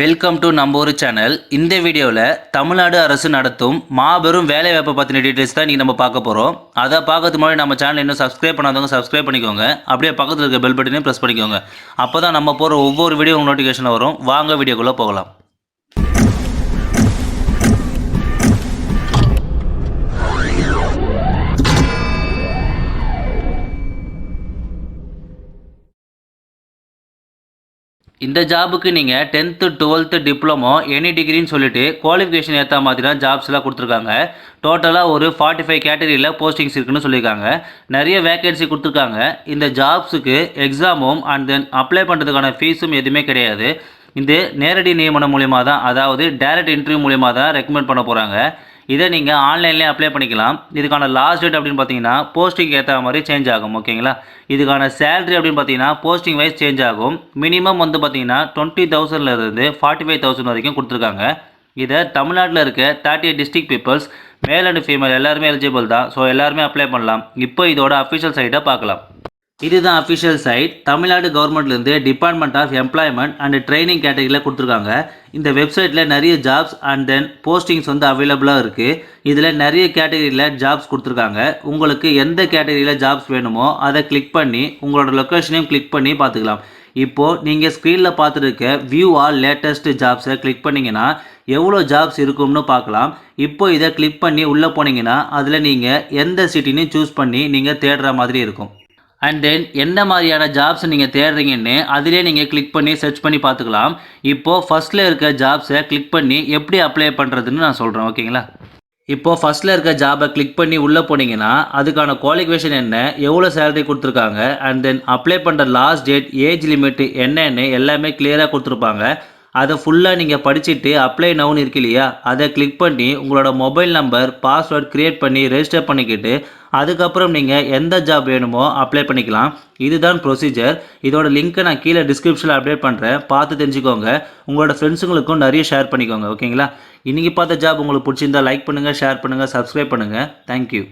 Welcome to நம்ம ஒரு channel இந்த வீடியோவில் தமிழ்நாடு அரசு நடத்தும் மாபெரும் வேலைவாய்ப்பை பற்றின டீட்டெயில்ஸ் தான் நீங்கள் நம்ம பார்க்க போகிறோம் அதை பார்க்கறதுக்கு முன்னாடி நம்ம சேனல் இன்னும் சப்ஸ்கிரைப் பண்ணாதவங்க சப்ஸ்கிரைப் பண்ணிக்கோங்க. அப்படியே பக்கத்தில் இருக்க பெல் பட்டனையும் ப்ரெஸ் பண்ணிக்கோங்க. அப்போ தான் நம்ம போகிற ஒவ்வொரு வீடியோ நோட்டிஃபிகேஷன் வரும். வாங்க வீடியோக்குள்ளே போகலாம். இந்த ஜாபுக்கு நீங்கள் டென்த்து டுவெல்த்து டிப்ளமோ எனி டிகிரின்னு சொல்லிட்டு குவாலிஃபிகேஷன் ஏற்ற மாதிரி தான் ஜாப்ஸ்லாம் கொடுத்துருக்காங்க. டோட்டலாக ஒரு ஃபார்ட்டி ஃபைவ் கேட்டகரியில் போஸ்டிங்ஸ் இருக்குன்னு சொல்லியிருக்காங்க. நிறைய வேகன்சி கொடுத்துருக்காங்க. இந்த ஜாப்ஸுக்கு எக்ஸாமும் அண்ட் தென் அப்ளை பண்ணுறதுக்கான ஃபீஸும் எதுவுமே கிடையாது. இது நேரடி நியமனம் மூலியமா தான் அதாவது டைரக்ட் இன்டர்வியூ மூலியமா தான் ரெக்கமெண்ட் பண்ண போகிறாங்க இதை நீங்கள் ஆன்லைன்லேயே அப்ளை பண்ணிக்கலாம். இதுக்கான லாஸ்ட் டேட் அப்படின்னு பார்த்தீங்கன்னா போஸ்டிங் ஏற்ற மாதிரி சேஞ்ச் ஆகும் ஓகேங்களா இதுக்கான சேலரி அப்படின்னு பார்த்தீங்கன்னா போஸ்டிங் வைஸ் சேஞ்ச் ஆகும். மினிமம் வந்து பார்த்தீங்கன்னா டுவெண்ட்டி தௌசண்ட்லேருந்து ஃபார்ட்டி ஃபைவ் தௌசண்ட் வரைக்கும் கொடுத்துருக்காங்க. இதை தமிழ்நாட்டில் இருக்க thirty eight district peoples male and female எல்லாருமே எலிஜிபிள் தான். ஸோ எல்லாருமே அப்ளை பண்ணலாம். இப்போ இதோட அஃபிஷியல் சைட்டை பார்க்கலாம். இதுதான் அஃபிஷியல் சைட் தமிழ்நாடு கவர்மெண்ட்லேருந்து department of employment and training கேட்டகரியில் கொடுத்துருக்காங்க. இந்த வெப்சைட்டில் நிறைய ஜாப்ஸ் அண்ட் தென் போஸ்டிங்ஸ் வந்து அவைலபிளாக இருக்குது இதில் நிறைய கேட்டகரியில் ஜாப்ஸ் கொடுத்துருக்காங்க. உங்களுக்கு எந்த கேட்டகரியில் ஜாப்ஸ் வேணுமோ அதை கிளிக் பண்ணி உங்களோட லொக்கேஷனையும் கிளிக் பண்ணி பார்த்துக்கலாம். இப்போது நீங்கள் ஸ்க்ரீனில் பார்த்துருக்க வியூ ஆல் லேட்டஸ்ட் ஜாப்ஸை கிளிக் பண்ணிங்கன்னா எவ்வளோ ஜாப்ஸ் இருக்கும்னு பார்க்கலாம். இப்போ இதை கிளிக் பண்ணி உள்ளே போனீங்கன்னா அதில் நீங்கள் எந்த சிட்டின்னு சூஸ் பண்ணி நீங்கள் தேடுற மாதிரி இருக்கும். அண்ட் தென் என்ன மாதிரியான ஜாப்ஸ் நீங்கள் தேடுறீங்கன்னு அதிலே நீங்கள் கிளிக் பண்ணி சர்ச் பண்ணி பார்த்துக்கலாம். இப்போது ஃபஸ்ட்டில் இருக்க ஜாப்ஸை கிளிக் பண்ணி எப்படி அப்ளை பண்ணுறதுன்னு நான் சொல்கிறேன் ஓகேங்களா இப்போது ஃபஸ்ட்டில் இருக்க ஜாபை கிளிக் பண்ணி உள்ளே போனீங்கன்னா அதுக்கான குவாலிஃபிகேஷன் என்ன எவ்வளோ சேலரி கொடுத்துருக்காங்க அண்ட் தென் அப்ளை பண்ணுற லாஸ்ட் டேட் ஏஜ் லிமிட் என்னன்னு எல்லாமே கிளியராக கொடுத்துருப்பாங்க. அதை ஃபுல்லாக நீங்கள் படிச்சுட்டு அப்ளை நவுன்னு இருக்கு இல்லையா? அதை கிளிக் பண்ணி உங்களோட மொபைல் நம்பர் பாஸ்வேர்ட் க்ரியேட் பண்ணி ரெஜிஸ்டர் பண்ணிக்கிட்டு அதுக்கப்புறம் நீங்கள் எந்த ஜாப் வேணுமோ அப்ளை பண்ணிக்கலாம். இதுதான் ப்ரொசீஜர் இதோட லிங்க்கை நான் கீழே டிஸ்கிரிப்ஷனில் அப்டேட் பண்ணுறேன் பார்த்து தெரிஞ்சுக்கோங்க. உங்களோட ஃப்ரெண்ட்ஸுங்களுக்கும் நிறைய ஷேர் பண்ணிக்கோங்க ஓகேங்களா இன்றைக்கி பார்த்த ஜாப் உங்களுக்கு பிடிச்சிருந்தா லைக் பண்ணுங்கள் ஷேர் பண்ணுங்கள் சப்ஸ்கிரைப் பண்ணுங்கள் தேங்க்யூ